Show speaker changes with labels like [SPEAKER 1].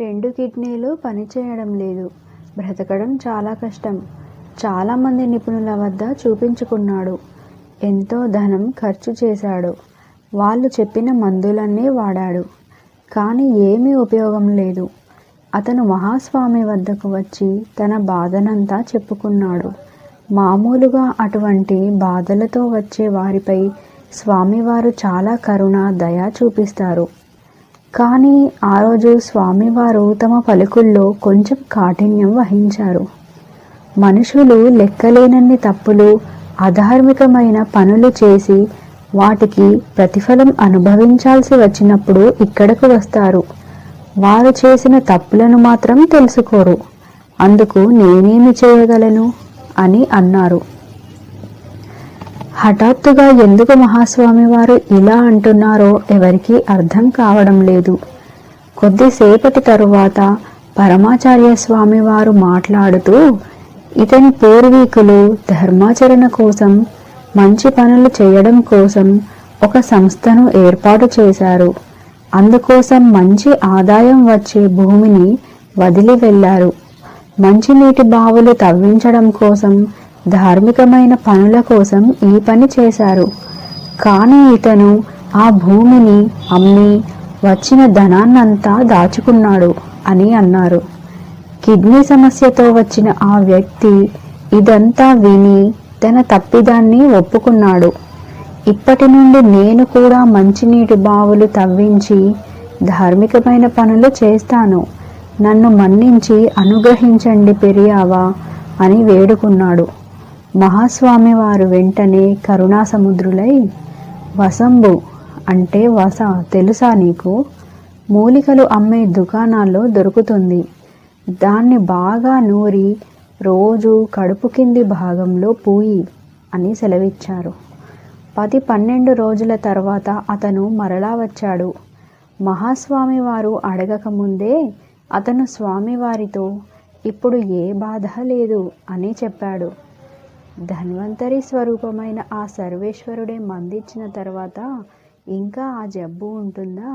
[SPEAKER 1] రెండు కిడ్నీలు పనిచేయడం లేదు. బ్రతకడం చాలా కష్టం. చాలామంది నిపుణుల వద్ద చూపించుకున్నాడు. ఎంతో ధనం ఖర్చు చేశాడు. వాళ్ళు చెప్పిన మందులన్నీ వాడాడు. కానీ ఏమీ ఉపయోగం లేదు. అతను మహాస్వామి వద్దకు వచ్చి తన బాధనంతా చెప్పుకున్నాడు. మామూలుగా అటువంటి బాధలతో వచ్చే వారిపై స్వామివారు చాలా కరుణ దయ చూపిస్తారు. కానీ ఆ రోజు స్వామివారు తమ పలుకుల్లో కొంచెం కాఠిన్యం వహించారు. మనుషులు లెక్కలేనన్ని తప్పులు అధార్మికమైన పనులు చేసి వాటికి ప్రతిఫలం అనుభవించాల్సి వచ్చినప్పుడు ఇక్కడకు వస్తారు. వారు చేసిన తప్పులను మాత్రం తెలుసుకోరు. అందుకు నేనేమి చేయగలను? అని అన్నారు. హఠాత్తుగా ఎందుకు మహాస్వామి వారు ఇలా అంటున్నారో ఎవరికీ అర్థం కావడం లేదు. కొద్దిసేపటి తరువాత పరమాచార్య స్వామి వారు మాట్లాడుతూ ఇతని పూర్వీకులు ధర్మాచరణ కోసం మంచి పనులు చేయడం కోసం ఒక సంస్థను ఏర్పాటు చేశారు. అందుకోసం మంచి ఆదాయం వచ్చే భూమిని వదిలి వెళ్ళారు. మంచినీటి బావులు తవ్వించడం కోసం ధార్మికమైన పనుల కోసం ఈ పని చేశారు. కానీ ఇతను ఆ భూమిని అమ్మి వచ్చిన ధనాన్నంతా దాచుకున్నాడు అని అన్నారు. కిడ్నీ సమస్యతో వచ్చిన ఆ వ్యక్తి ఇదంతా విని తన తప్పిదాన్ని ఒప్పుకున్నాడు. ఇప్పటి నుండి నేను కూడా మంచినీటి బావులు తవ్వించి ధార్మికమైన పనులు చేస్తాను. నన్ను మన్నించి అనుగ్రహించండి పెరియావా అని వేడుకున్నాడు. మహాస్వామి వారు వెంటనే కరుణాసముద్రులై వసంబు అంటే వస తెలుసా నీకు? మూలికలు అమ్మే దుకాణాల్లో దొరుకుతుంది. దాన్ని బాగా నూరి రోజు కడుపు కింది భాగంలో పూయి అని సెలవిచ్చారు. పది పన్నెండు రోజుల తర్వాత అతను మరలా వచ్చాడు. మహాస్వామి వారు అడగకముందే అతను స్వామివారితో ఇప్పుడు ఏ బాధ లేదు అని చెప్పాడు. ధన్వంతరి స్వరూపమైన ఆ సర్వేశ్వరుడే మందిచ్చిన తర్వాత ఇంకా ఆ జబ్బు ఉంటుందా?